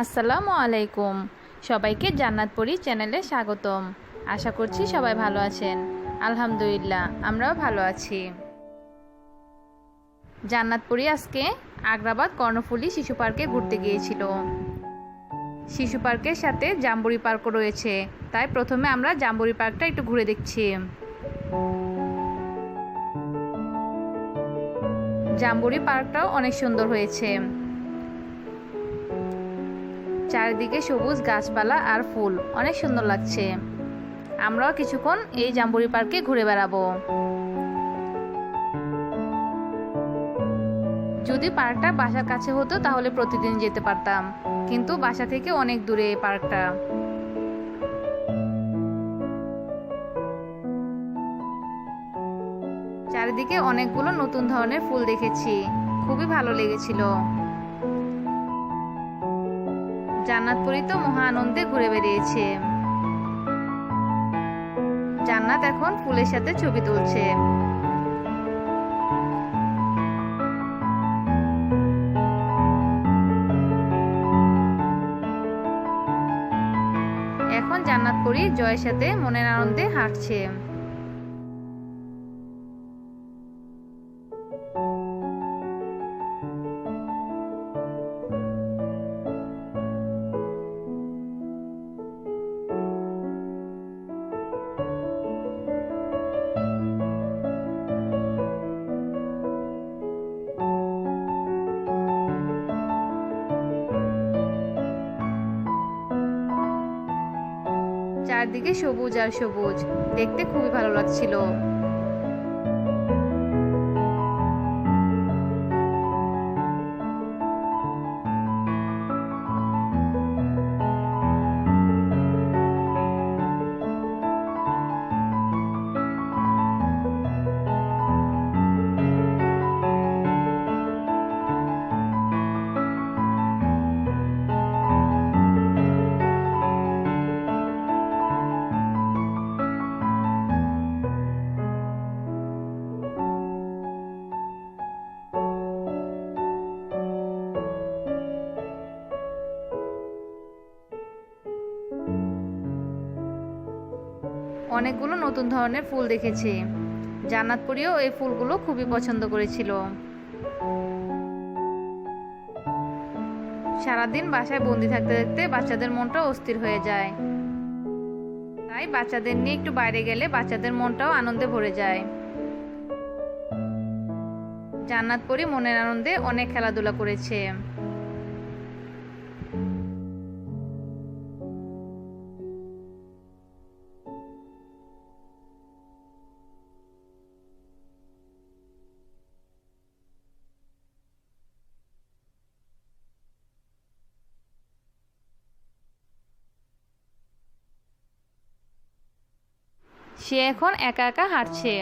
আসসালামু আলাইকুম। সবাইকে জান্নাতপুরি চ্যানেলে স্বাগতম। আশা করছি সবাই ভালো আছেন। আলহামদুলিল্লাহ, আমরাও ভালো আছি। জান্নাতপুরি আজকে আগ্রাবাদ কর্ণফুলি শিশু পার্কে ঘুরতে গিয়েছিল। শিশু পার্কের সাথে জাম্বুরি পার্কও রয়েছে। তাই প্রথমে আমরা জাম্বুরি পার্কটা একটু ঘুরে দেখছি। জাম্বুরি পার্কটাও অনেক সুন্দর হয়েছে। চারিদিকে সবুজ গাছপালা আর ফুল। অনেক সুন্দর লাগছে। আমরাও কিছুক্ষণ এই জাম্বুরি পার্কে ঘুরে বেড়াবো। যদি পার্কটা বাসার কাছে হতো, তাহলে প্রতিদিন যেতে পারতাম। কিন্তু বাসা থেকে অনেক দূরে এই পার্কটা। চারিদিকে অনেকগুলো নতুন ধরনের ফুল দেখেছি। খুবই ভালো লেগেছিল। জান্নাতপুরি তো মহা আনন্দে ঘুরে বেরিয়েছে জান্নাত এখন ফুলের সাথে ছবি তুলছে। এখন জান্নাতপুরি জয়ের সাথে মনের আনন্দে হাঁটছে। চারদিকে সবুজ আর সবুজ। দেখতে খুবই ভালো লাগছিল। অনেকগুলো নতুন ধরনের ফুল দেখেছি। জান্নাতপুরিও এই ফুলগুলো খুবই পছন্দ করেছিল। সারাদিন বাসায় বন্দি থাকতে থাকতে বাচ্চাদের মনটাও অস্থির হয়ে যায়। তাই বাচ্চাদের নিয়ে একটু বাইরে গেলে বাচ্চাদের মনটাও আনন্দে ভরে যায়। জান্নাতপুরি মনের আনন্দে অনেক খেলাধুলা করেছে। সে এখন একা একা হাঁটছে।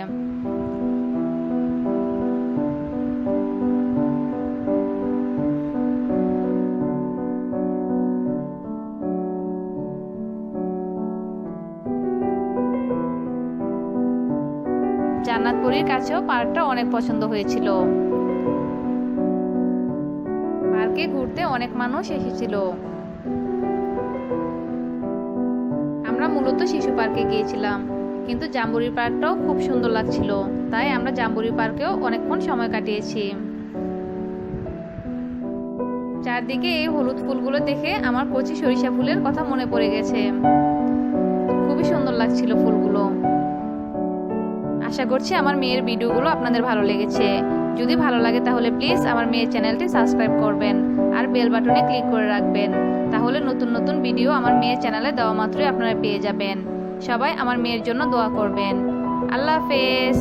জান্নাতপুরীর কাছেও পার্কটা অনেক পছন্দ হয়েছিল। পার্কে ঘুরতে অনেক মানুষ এসেছিল। আমরা মূলত শিশু পার্কে গিয়েছিলাম। কিন্তু জাম্বুরি পার্কটাও খুব সুন্দর লাগছিল। তাই আমরা জাম্বুরি পার্কেও অনেকক্ষণ সময় কাটিয়েছি। চারদিকে এই হলুদ ফুলগুলো দেখে আমার কচি সরিষা ফুলের কথা মনে পড়ে গেছে। খুবই সুন্দর লাগছিল ফুলগুলো। আশা করছি আমার মেয়ের ভিডিওগুলো আপনাদের ভালো লেগেছে। যদি ভালো লাগে তাহলে প্লিজ আমার মেয়ের চ্যানেলটি সাবস্ক্রাইব করবেন আর বেল বাটনে ক্লিক করে রাখবেন। তাহলে নতুন নতুন ভিডিও আমার মেয়ের চ্যানেলে দেওয়া মাত্রই আপনারা পেয়ে যাবেন। সবাই আমার মেয়ের জন্য দোয়া করবেন। আল্লাহ হাফেজ।